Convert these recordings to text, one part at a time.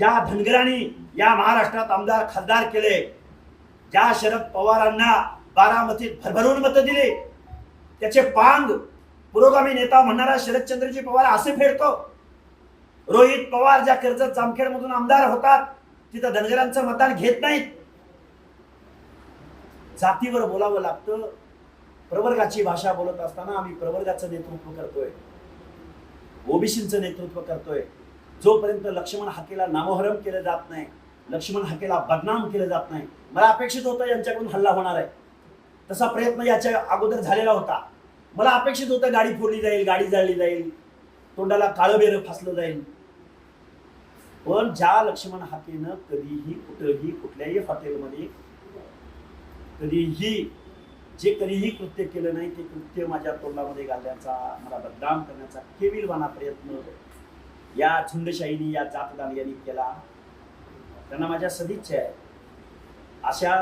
ज्या धनगरांनी या महाराष्ट्रात आमदार खासदार केले ज्या शरद पवारांना बारामतीत भरभरून मतं दिली त्याचे पांग पुरोगामी नेता म्हणणारा शरदचंद्रजी पवार असे फेडतो. रोहित पवार ज्या कर्जत जामखेडमधून आमदार होतात तिथं धनगरांचं मतदान घेत नाहीत. जातीवर बोलावं लागतं. प्रवर्गाची भाषा बोलत असताना आम्ही प्रवर्गाचं नेतृत्व करतोय. ओबीसीचं नेतृत्व करतोय. जोपर्यंत लक्ष्मण हाकेला नामोहरम केलं जात नाही लक्ष्मण हाकेला बदनाम केलं जात नाही मला अपेक्षित होतं यांच्याकडून हल्ला होणार आहे. तसा प्रयत्न याच्या अगोदर झालेला होता. मला अपेक्षित होतं गाडी फोडली जाईल गाडी जाळली जाईल तोंडाला काळं बेरं फासलं जाईल. पण ज्या लक्ष्मण हाकेनं कधीही कुठंही कुठल्याही हॉटेलमध्ये कधीही जे कधीही कृत्य केलं नाही ते कृत्य माझ्या तोंडामध्ये घालण्याचा मला बदनाम करण्याचा केविलवाना प्रयत्न या झुंडशाहीने या जातदार यांनी केला. त्यांना माझ्या सदिच्छा आहे. अशा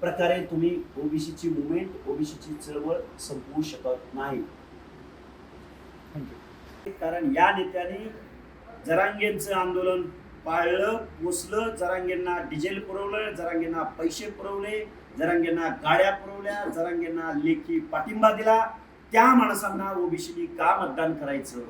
प्रकारे तुम्ही ओबीसीची मुवमेंट ओबीसीची चळवळ संपवू शकत नाही. कारण या नेत्यांनी जरांगेंचं आंदोलन पाळलं पोचलं जरांगेंना डिझेल पुरवलं जरांगेंना पैसे पुरवले जरांगेंना गाड्या पुरवल्या जरांगेंना लेखी पाठिंबा दिला. त्या माणसांना ओबीसीनी का मतदान करायचं?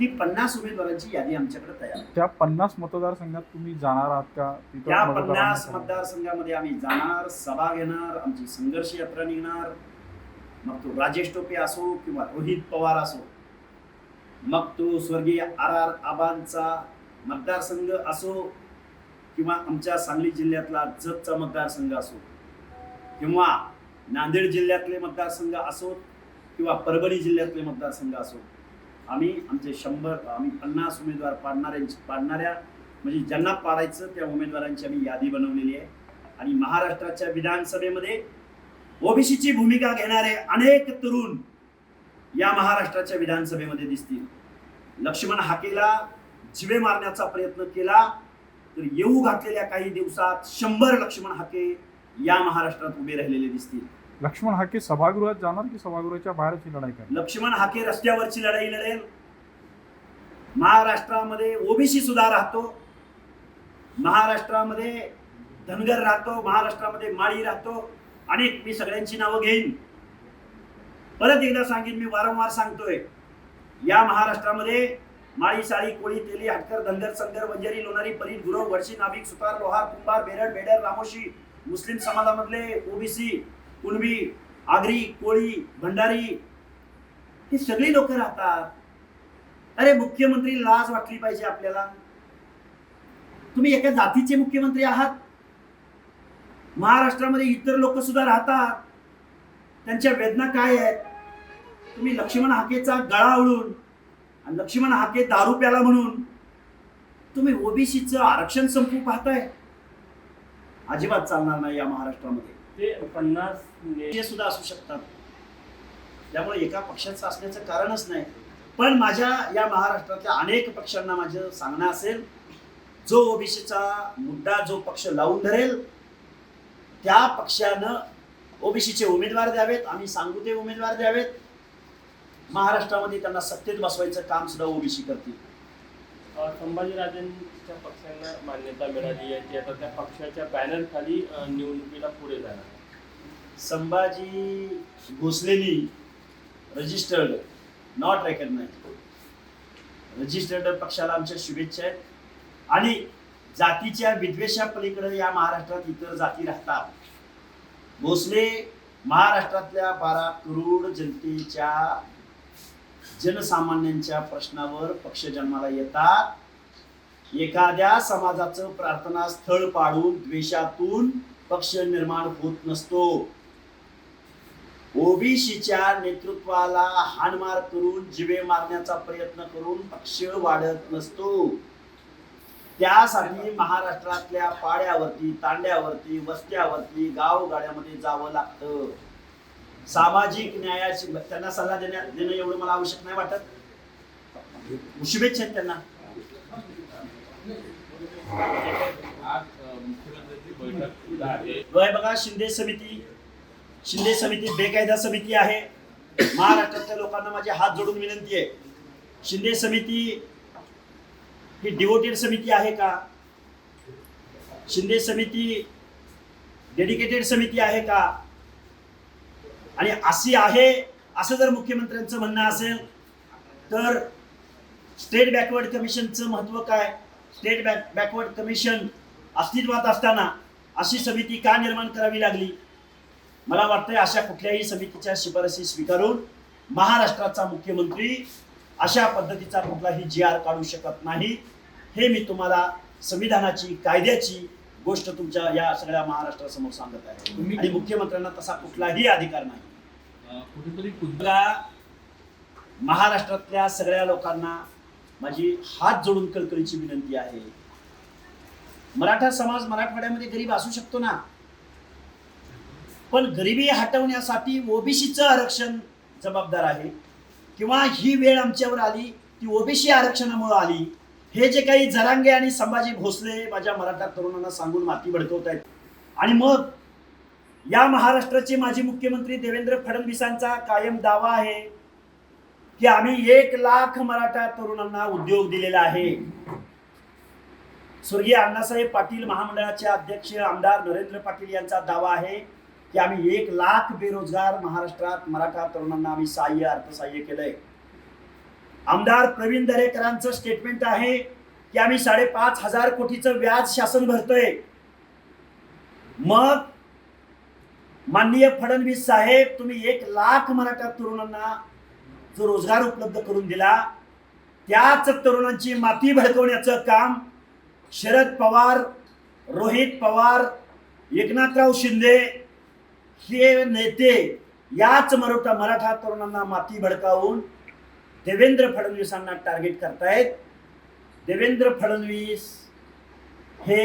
ही पन्नास उमेदवारांची यादी आमच्याकडे तयार आहे. त्या पन्नास मतदारसंघात तुम्ही जाणार आहात का तिथं त्या मतदारांना पन्नास सांगा. मतदारसंघामध्ये आम्ही जाणार सभा घेणार आमची संघर्ष यात्रा निघणार मग तो राजेश टोपे असो किंवा रोहित पवार असो मग तो स्वर्गीय आर आर आबांचा मतदारसंघ असो किंवा आमच्या सांगली जिल्ह्यातला जतचा मतदारसंघ असो किंवा नांदेड जिल्ह्यातले मतदारसंघ असोत किंवा परभणी जिल्ह्यातले मतदारसंघ असो आम्ही आमचे शंभर आम्ही पन्नास उमेदवार पाडणाऱ्यांची पाडणाऱ्या म्हणजे ज्यांना पाडायचं त्या उमेदवारांची आम्ही यादी बनवलेली आहे. आणि महाराष्ट्राच्या विधानसभेमध्ये ओबीसीची भूमिका घेणारे अनेक तरुण या महाराष्ट्राच्या विधानसभेमध्ये दिसतील. लक्ष्मण हाकेला जिवे मारण्याचा प्रयत्न केला तर येऊ घातलेल्या काही दिवसात शंभर लक्ष्मण हाके या महाराष्ट्रात उभे राहिलेले दिसतील. लक्ष्मण हाके सभागृहात जाणार की सभागृहाच्या बाहेरची लढाई करणार? लक्ष्मण हाके रस्त्यावरची लढाई लढेल. महाराष्ट्रामध्ये ओबीसी सुद्धा राहतो. महाराष्ट्रामध्ये धनगर राहतो. महाराष्ट्रामध्ये माळी राहतो. अनेक मी सगळ्यांची नावं घेईन. परत एकदा सांगेन मी वारंवार सांगतोय. या महाराष्ट्रामध्ये माळी साळी कोळी तेली हटकर धनगर संगर वंजारी लोणारी परीट गुरव वडशी नाभिक सुतार लोहार कुंभार बेरड बेडर रामोशी मुस्लिम समाजामधले ओबीसी कुणबी आगरी कोळी भंडारी ही सगळी लोक राहतात. अरे मुख्यमंत्री लाज वाटली पाहिजे आपल्याला. तुम्ही एका जातीचे मुख्यमंत्री आहात. महाराष्ट्रामध्ये इतर लोक सुद्धा राहतात. त्यांच्या वेदना काय आहेत? तुम्ही लक्ष्मण हाकेचा गळा आवळून आणि लक्ष्मण हाके दारू प्याला म्हणून तुम्ही ओबीसीचं आरक्षण संपू पाहताय? अजिबात चालणार नाही या महाराष्ट्रामध्ये. ते पन्नास नेते सुद्धा असू शकतात. त्यामुळे एका पक्षाचं असण्याचं कारणच नाही. पण माझ्या या महाराष्ट्रातल्या अनेक पक्षांना माझं सांगणं असेल जो ओबीसीचा मुद्दा जो पक्ष लावून धरेल त्या पक्षानं ओबीसीचे उमेदवार द्यावेत आम्ही सांगू ते उमेदवार द्यावेत. महाराष्ट्रामध्ये त्यांना सत्तेत बसवायचं काम सुद्धा ओबीसी करतील. संभाजीराजेंच्या पक्षांना मान्यता मिळाली आहे. ती आता त्या पक्षाच्या बॅनर खाली निवडणुकीला पुढे जाणार संभाजी भोसलेनी रजिस्टर्ड नॉट रेकग्नाइज रजिस्टर्ड पक्षाला आमच्या शुभेच्छा आहेत. आणि जातीच्या विद्वेषा पलीकडे या महाराष्ट्रात इतर जाती राहतात. भोसले महाराष्ट्रातल्या बारा करोड जनतेच्या जनसामान्यांच्या प्रश्नावर पक्ष जन्माला येतात. एखाद्या समाजाचं प्रार्थना स्थळ पाडून द्वेषातून पक्ष निर्माण होत नसतो. ओबीसीच्या नेतृत्वाला हाणमार करून जिवे मारण्याचा प्रयत्न करून पक्ष वाढत नसतो. त्यासाठी महाराष्ट्रातल्या पाड्यावरती तांड्यावरती वस्त्यावरती गावगाड्यामध्ये जावं लागतं. सामाजिक न्यायाची त्यांना सल्ला देण्या देणं एवढं मला आवश्यक नाही वाटत. शुभेच्छा आहेत त्यांना. बघा शिंदे समिती शिंदे समिती बेकायदा समिती आहे. महाराष्ट्रातल्या लोकांना माझे हात जोडून विनंती आहे. शिंदे समिती ही डिवोटेड समिती आहे का? शिंदे समिती डेडिकेटेड समिती आहे का? आणि अशी आहे असं जर मुख्यमंत्र्यांचं म्हणणं असेल तर स्टेट बॅकवर्ड कमिशनचं महत्त्व काय? स्टेट बॅक बॅकवर्ड कमिशन अस्तित्वात असताना अशी समिती का निर्माण करावी लागली? मला वाटतंय अशा कुठल्याही समितीच्या शिफारसी स्वीकारून महाराष्ट्राचा मुख्यमंत्री अशा पद्धतीचा कुठलाही जी आर काढू शकत नाही. हे मी तुम्हाला संविधानाची कायद्याची गोष्ट तुमच्या या सगळ्या महाराष्ट्रासमोर सांगत आहे. तुम्ही आणि मुख्यमंत्र्यांना तसा कुठलाही अधिकार नाही. कुठेतरी कुद- महाराष्ट्रातल्या सगळ्या लोकांना माझी हात जोडून कळकळीची विनंती आहे. मराठा समाज मराठवाड्यामध्ये गरीब असू शकतो ना? पण गरिबी हटवण्यासाठी ओबीसीचं आरक्षण जबाबदार आहे. किंवा ही वेळ आमच्यावर आली ती ओबीसी आरक्षणामुळे आली. हे जे काही जरांगे आणि संभाजी भोसले माझ्या मराठा तरुणांना सांगून माती भडकवत आहेत आणि मग या महाराष्ट्राचे माजी मुख्यमंत्री देवेंद्र फडणवीसांचा कायम दावा आहे की आम्ही एक लाख मराठा तरुणांना उद्योग दिलेला आहे. स्वर्गीय अण्णासाहेब पाटील महामंडळाचे अध्यक्ष आमदार नरेंद्र पाटील यांचा दावा आहे की आम्ही एक लाख बेरोजगार महाराष्ट्रात मराठा तरुणांना आम्ही सहाय्य अर्थसहाय्य केलंय. आमदार प्रवीण दरेकरांचं स्टेटमेंट आहे की आम्ही साडेपाच हजार कोटीचं व्याज शासन भरतोय. मग माननीय फडणवीस साहेब तुम्ही एक लाख मराठा तरुणांना जो रोजगार उपलब्ध करून दिला त्याच तरुणांची माती भडकवण्याचं काम शरद पवार रोहित पवार एकनाथराव शिंदे हे नेते याच मराठा मराठा तरुणांना माती भडकावून देवेंद्र फडणवीसांना टार्गेट करतायत. देवेंद्र फडणवीस हे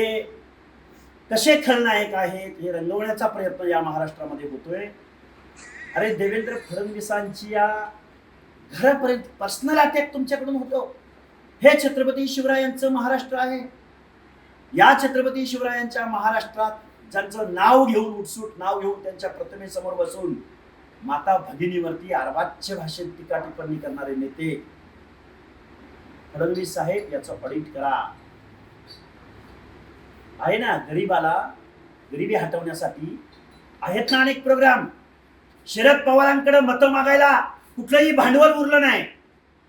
कसे खलनायक आहेत हे रंगवण्याचा प्रयत्न या महाराष्ट्रामध्ये होतोय. अरे देवेंद्र फडणवीसांची या घरापर्यंत पर्सनल अटॅक तुमच्याकडून होतो. हे छत्रपती शिवरायांचं महाराष्ट्र आहे. या छत्रपती शिवरायांच्या महाराष्ट्रात ज्यांचं नाव घेऊन उठसूट नाव घेऊन त्यांच्या प्रतिमेसमोर बसून माता भगिनीवरती अर्वाच्य भाषेत टीका टिप्पणी करणारे नेते फडणवीस साहेब याचं ऑडिट करा. आहे ना गरीबाला गरिबी हटवण्यासाठी. आहेत ना अनेक प्रोग्राम शरद पवारांकडे मतं मागायला कुठलंही भांडवल उरलं नाही.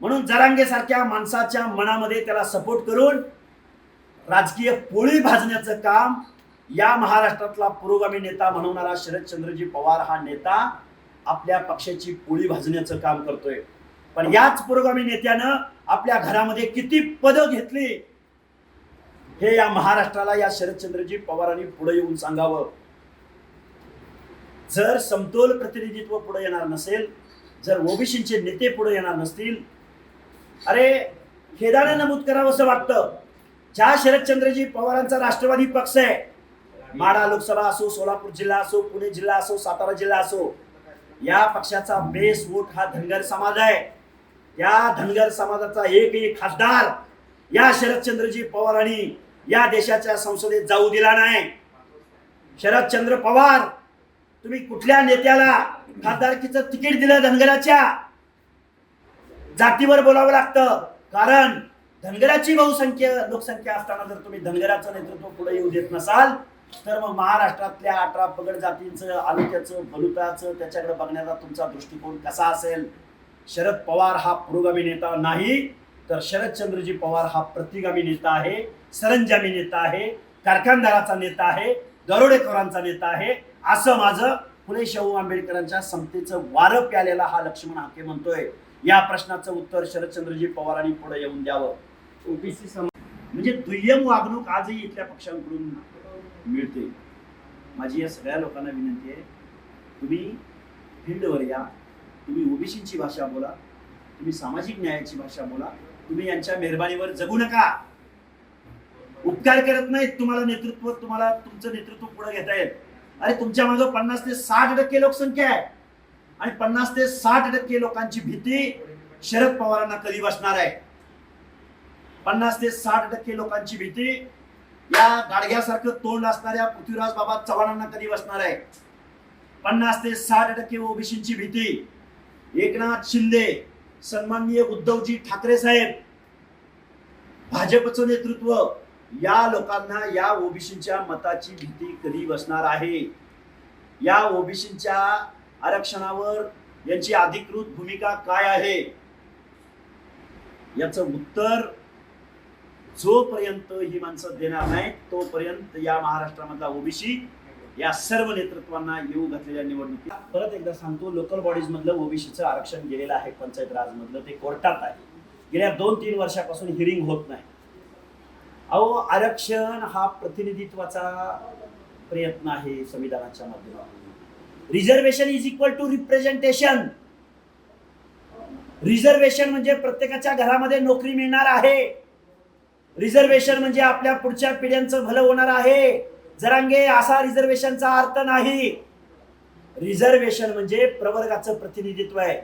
म्हणून जरांगेसारख्या माणसाच्या मनामध्ये त्याला सपोर्ट करून राजकीय पोळी भाजण्याचं काम या महाराष्ट्रातला पुरोगामी नेता म्हणवणारा शरदचंद्रजी पवार हा नेता आपल्या पक्षाची पोळी भाजण्याचं काम करतोय. पण याच पुरोगामी नेत्यानं आपल्या घरामध्ये किती पदं घेतली हे या महाराष्ट्राला या शरदचंद्रजी पवारांनी पुढे येऊन सांगावं. जर समतोल प्रतिनिधित्व पुढे येणार नसेल जर ओबीसीचे नेते पुढे येणार नसतील अरे खेदाने नमूद करावं असं वाटतं. ज्या शरदचंद्रजी पवारांचा राष्ट्रवादी पक्ष आहे माडा लोकसभा असो सोलापूर जिल्हा असो पुणे जिल्हा असो सातारा जिल्हा असो या पक्षाचा बेस वोट हा धनगर समाज आहे. या धनगर समाजाचा एकही खासदार या शरदचंद्रजी पवारांनी या देशाच्या संसदेत जाऊ दिला नाही. शरदचंद्र पवार तुम्ही कुठल्या नेत्याला खासदारकीचं तिकीट दिलं धनगराच्या? जातीवर बोलावं लागतं. कारण धनगराची बहुसंख्य लोकसंख्या असताना जर तुम्ही धनगराचं नेतृत्व पुढे येऊ देत नसाल तर मग महाराष्ट्रातल्या अठरा पगड जातींचं आरोग्याचं बलुताचं त्याच्याकडे बघण्याचा तुमचा दृष्टिकोन कसा असेल? शरद पवार हा पुरोगामी नेता नाही तर शरदचंद्रजी पवार हा प्रतिगामी नेता आहे. सरंजामी नेता आहे कारखानदाराचा नेता आहे दरोडेखोरांचा नेता आहे. असं माझं फुले शाहू आंबेडकरांच्या समतेचं वारं प्यालेला हा लक्ष्मण हाके म्हणतोय. या प्रश्नाचं उत्तर शरदचंद्रजी पवारांनी पुढे येऊन द्यावं. ओबीसी समाज म्हणजे दुय्यम वागणूक आजही इथल्या पक्षांकडून मिळते. माझी या सगळ्या लोकांना विनंती आहे तुम्ही फील्डवर या. तुम्ही ओबीसीची भाषा बोला. तुम्ही सामाजिक न्यायाची भाषा बोला. तुम्ही यांच्या मेहरबानीवर जगू नका. उपकार करत नाहीत तुम्हाला नेतृत्व तुम्हाला तुमचं नेतृत्व पुढे घेता येईल. अरे तुमच्या मागं पन्नास ते साठ टक्के लोकसंख्या आहे. आणि पन्नास ते साठ टक्के लोकांची भीती शरद पवारांना कधी बसणार आहे? पन्नास ते साठ टक्के लोकांची भीती या गाडग्यासारखं तोंड असणाऱ्या पृथ्वीराज बाबा चव्हाणांना कधी बसणार आहे? पन्नास ते साठ टक्के ओबीसीची भीती. एकनाथ शिंदे सन्माननीय उद्धवजी ठाकरे साहेब भाजपचं नेतृत्व या लोकांना या ओबीसीच्या मताची भीती कधी बसणार आहे? या ओबीसीच्या आरक्षणावर यांची अधिकृत भूमिका काय आहे? याचं उत्तर जोपर्यंत ही माणसं देणार नाही तोपर्यंत या महाराष्ट्रामधला ओबीसी या सर्व नेतृत्वांना येऊ घातलेल्या निवडणुकीत. परत एकदा सांगतो लोकल बॉडीज मधलं ओबीसीचं आरक्षण गेलेलं आहे पंचायत राज मधलं ते कोर्टात आहे. गेल्या दोन तीन वर्षापासून हिरिंग होत नाही. अहो आरक्षण हा प्रतिनिधित्वाचा प्रयत्न आहे संविधानाच्या माध्यमातून. Reservation is equal to representation reservation म्हणजे प्रत्येकाच्या घरामध्ये नोकरी मिळणार आहे. रिझर्वेशन म्हणजे आपल्या पुढच्या पिढ्यांचं भलं होणार आहे. जरांगे असा रिझर्वेशनचा अर्थ नाही. रिझर्वेशन म्हणजे प्रवर्गाचं प्रतिनिधित्व आहे.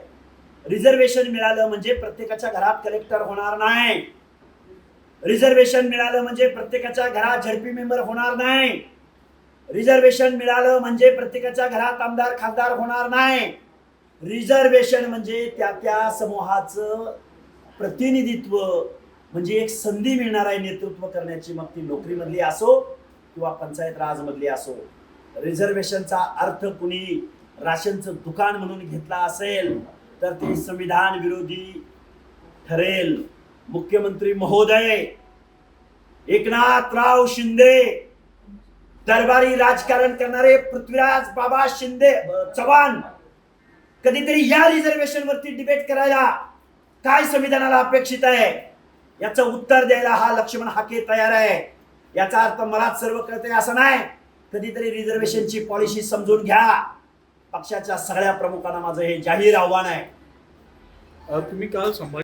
रिझर्वेशन मिळालं म्हणजे प्रत्येकाच्या घरात कलेक्टर होणार नाही. रिझर्वेशन मिळालं म्हणजे प्रत्येकाच्या घरात झडपी मेंबर होणार नाही. रिझर्वेशन मिळालं म्हणजे प्रत्येकाच्या घरात आमदार खासदार होणार नाही. रिझर्वेशन म्हणजे त्या त्या समूहाचं प्रतिनिधित्व म्हणजे एक संधी मिळणार आहे नेतृत्व करण्याची मग ती नोकरीमधली असो किंवा पंचायत राजमधली असो. रिझर्वेशनचा अर्थ कुणी राशनचं दुकान म्हणून घेतला असेल तर ते संविधान विरोधी ठरेल. मुख्यमंत्री महोदय एकनाथराव शिंदे दरबारी राजकारण करणारे पृथ्वीराज बाबा शिंदे चव्हाण कधीतरी या रिझर्वेशन वरती डिबेट करायला काय संविधानाला अपेक्षित आहे? याचं उत्तर द्यायला हा लक्ष्मण हाके तयार आहे. याचा अर्थ मलाच सर्व कळतंय असं नाही. कधीतरी रिझर्वेशनची पॉलिसी समजून घ्या. पक्षाच्या सगळ्या प्रमुखांना माझं हे जाहीर आव्हान आहे. तुम्ही काल संभाजी